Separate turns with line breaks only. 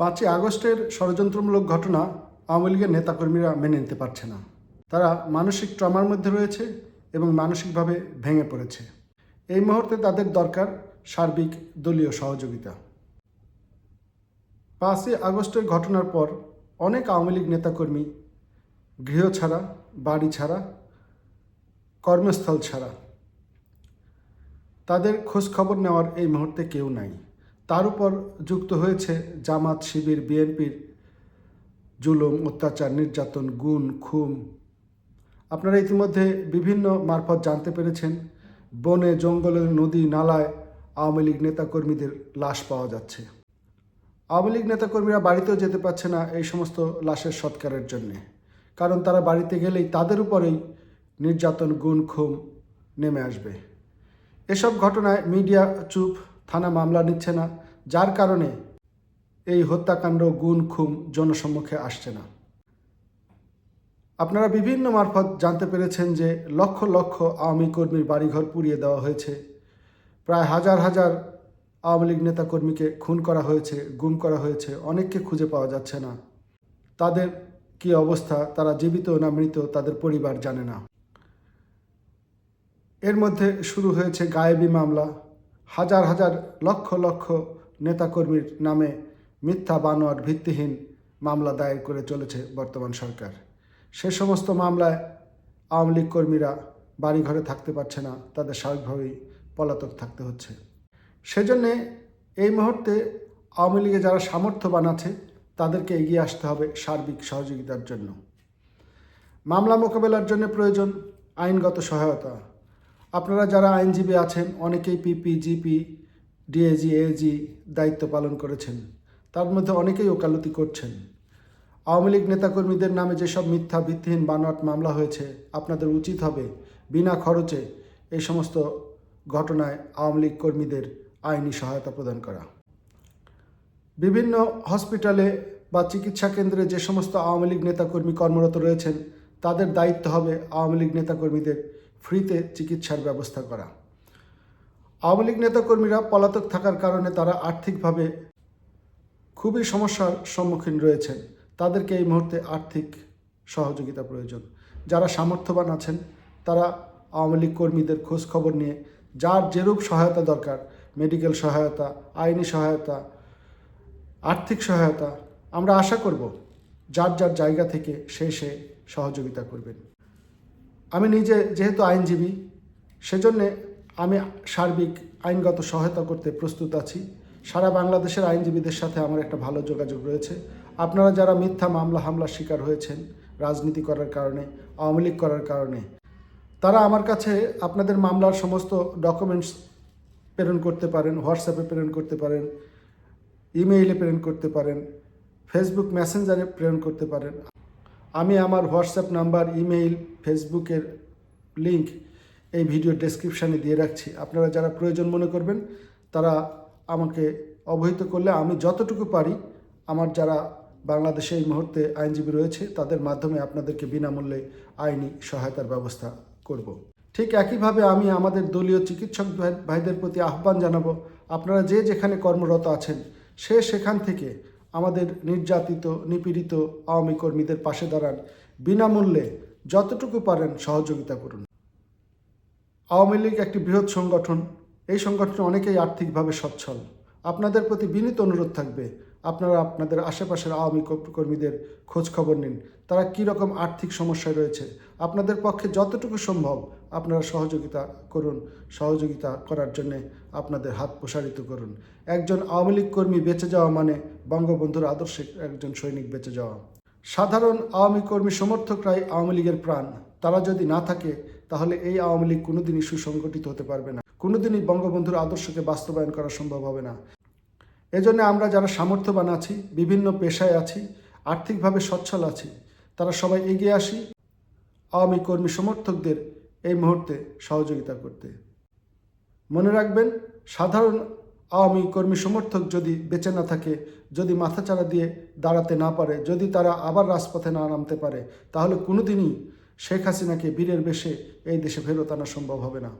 পাঁচই আগস্টের ষড়যন্ত্রমূলক ঘটনা আওয়ামী লীগের নেতাকর্মীরা মেনে নিতে পারছে না। তারা মানসিক ট্রমার মধ্যে রয়েছে এবং মানসিকভাবে ভেঙে পড়েছে। এই মুহূর্তে তাদের দরকার সার্বিক দলীয় সহযোগিতা। পাঁচই আগস্টের ঘটনার পর অনেক আওয়ামী লীগ নেতাকর্মী গৃহ ছাড়া, বাড়ি ছাড়া, কর্মস্থল ছাড়া, তাদের খোঁজ খবর নেওয়ার এই মুহূর্তে কেউ নাই। তার উপর যুক্ত হয়েছে জামাত শিবির, বিএনপির জুলুম, অত্যাচার, নির্যাতন, গুণ খুম আপনারা ইতিমধ্যে বিভিন্ন মারফত জানতে পেরেছেন, বনে, জঙ্গলে, নদী, নালায় আওয়ামী লীগ নেতাকর্মীদের লাশ পাওয়া যাচ্ছে। আওয়ামী লীগ নেতাকর্মীরা বাড়িতেও যেতে পারছে না এই সমস্ত লাশের সৎকারের জন্যে, কারণ তারা বাড়িতে গেলেই তাদের উপরেই নির্যাতন, গুণ খুম নেমে আসবে। এসব ঘটনায় মিডিয়া চুপ। থানা মামলা নিচ্ছে না, যার কারণে এই হত্যাকাণ্ড গুণ খুম জনসম্মুখে আসছে না। আপনারা বিভিন্ন মারফত জানতে পেরেছেন যে লক্ষ লক্ষ আওয়ামী কর্মীর বাড়িঘর পুড়িয়ে দেওয়া হয়েছে। প্রায় হাজার হাজার আওয়ামী লীগ নেতাকর্মীকে খুন করা হয়েছে, গুম করা হয়েছে, অনেককে খুঁজে পাওয়া যাচ্ছে না। তাদের কি অবস্থা, তারা জীবিত না মৃত, তাদের পরিবার জানে না। এর মধ্যে শুরু হয়েছে গায়েবী মামলা। হাজার হাজার লক্ষ লক্ষ নেতাকর্মীর নামে মিথ্যা বানোয়াট ভিত্তিহীন মামলা দায়ের করে চলেছে বর্তমান সরকার। সে সমস্ত মামলায় আওয়ামী লীগ কর্মীরা বাড়িঘরে থাকতে পারছে না, তাদের স্বাভাবিকভাবেই পলাতক থাকতে হচ্ছে। সেজন্যে এই মুহূর্তে আওয়ামী লীগে যারা সামর্থ্যবান আছে, তাদেরকে এগিয়ে আসতে হবে সার্বিক সহযোগিতার জন্য। মামলা মোকাবেলার জন্য প্রয়োজন আইনগত সহায়তা। আপনারা যারা আইনজীবী আছেন, অনেকেই পিপি জিপি ডিএজি এজি দায়িত্ব পালন করেছেন। তার মধ্যে অনেকেই ওকালতি করছেন। আওয়ামী লীগ নেতাকর্মীদের নামে যেসব মিথ্যা, ভিত্তিহীন বানোয়াট মামলা হয়েছে, আপনাদের উচিত হবে বিনা খরচে এই সমস্ত ঘটনায় আওয়ামী লীগ কর্মীদের আইনি সহায়তা প্রদান করা। বিভিন্ন হসপিটালে বা চিকিৎসা কেন্দ্রে যে সমস্ত আওয়ামী লীগ নেতাকর্মী কর্মরত রয়েছেন, তাদের দায়িত্ব হবে আওয়ামী লীগ নেতাকর্মীদের ফ্রিতে চিকিৎসার ব্যবস্থা করা। আওয়ামী লীগ নেতাকর্মীরা পলাতক থাকার কারণে তারা আর্থিকভাবে খুবই সমস্যার সম্মুখীন রয়েছেন। তাদেরকে এই মুহূর্তে আর্থিক সহযোগিতা প্রয়োজন। যারা সামর্থ্যবান আছেন, তারা আওয়ামী লীগ কর্মীদের খোঁজ খবর নিয়ে যার যেরূপ সহায়তা দরকার, মেডিকেল সহায়তা, আইনি সহায়তা, আর্থিক সহায়তা, আমরা আশা করব যার যার জায়গা থেকে সে সে সহযোগিতা করবেন। আমি নিজে যেহেতু আইনজীবী, সেজন্যে আমি সার্বিক আইনগত সহায়তা করতে প্রস্তুত আছি। সারা বাংলাদেশের আইনজীবীদের সাথে আমার একটা ভালো যোগাযোগ রয়েছে। আপনারা যারা মিথ্যা মামলা, হামলার শিকার হয়েছেন, রাজনীতি করার কারণে, আওয়ামী লীগ করার কারণে, তারা আমার কাছে আপনাদের মামলার সমস্ত ডকুমেন্টস প্রেরণ করতে পারেন হোয়াটসঅ্যাপে প্রেরণ করতে পারেন ইমেইলে প্রেরণ করতে পারেন ফেসবুক মেসেঞ্জারে প্রেরণ করতে পারেন। আমি আমার হোয়াটসঅ্যাপ নাম্বার, ইমেইল, ফেসবুকের লিংক এই ভিডিও ডেসক্রিপশানে দিয়ে রাখছি আপনারা যারা প্রয়োজন মনে করবেন, তারা আমাকে অবহিত করলে আমি যতটুকু পারি আমার যারা বাংলাদেশে এই মুহূর্তে আইনজীবী রয়েছে, তাদের মাধ্যমে আপনাদেরকে বিনামূল্যে আইনি সহায়তার ব্যবস্থা করব। ঠিক একইভাবে আমি আমাদের দলীয় চিকিৎসক ভাই- ভাইদের প্রতি আহ্বান জানাব, আপনারা যে যেখানে কর্মরত আছেন, সে সেখান থেকে আমাদের নির্যাতিত, নিপীড়িত আওয়ামী কর্মীদের পাশে দাঁড়ান। বিনামূল্যে যতটুকু পারেন সহযোগিতা করুন। আওয়ামী লীগ একটি বৃহৎ সংগঠন। এই সংগঠনে অনেকেই আর্থিকভাবে সচ্ছল। আপনাদের প্রতি বিনীত অনুরোধ থাকবে আপনারা আপনাদের আশেপাশের আওয়ামী কর- কর্মীদের খোঁজ খবর নিন। তারা কী রকম আর্থিক সমস্যায় রয়েছে? আপনাদের পক্ষে যতটুকু সম্ভব আপনারা সহযোগিতা করুন। সহযোগিতা করার জন্যে আপনাদের হাত প্রসারিত করুন। একজন আওয়ামী লীগ কর্মী বেঁচে যাওয়া মানে বঙ্গবন্ধুর আদর্শে একজন সৈনিক বেঁচে যাওয়া। সাধারণ আওয়ামী কর্মী সমর্থকরাই আওয়ামী লীগের প্রাণ। তারা যদি না থাকে, তাহলে এই আওয়ামী লীগ কোনোদিনই সুসংগঠিত হতে পারবে না। কোনোদিনই বঙ্গবন্ধুর আদর্শকে বাস্তবায়ন করা সম্ভব হবে না। এজন্য আমরা যারা সামর্থ্যবান আছি, বিভিন্ন পেশায় আছি, আর্থিকভাবে সচ্ছল আছি, তারা সবাই এগিয়ে আসি, আওয়ামী কর্মী সমর্থকদের এই মুহূর্তে সহযোগিতা করতে। মনে রাখবেন, সাধারণ আওয়ামী কর্মী সমর্থক যদি বেঁচে না থাকে, যদি মাথাচাড়া দিয়ে দাঁড়াতে না পারে, যদি তারা আবার রাজপথে না নামতে পারে, তাহলে কোনোদিনই শেখ হাসিনাকে বীরের বেশে এই দেশে ফেরত আনা সম্ভব হবে না।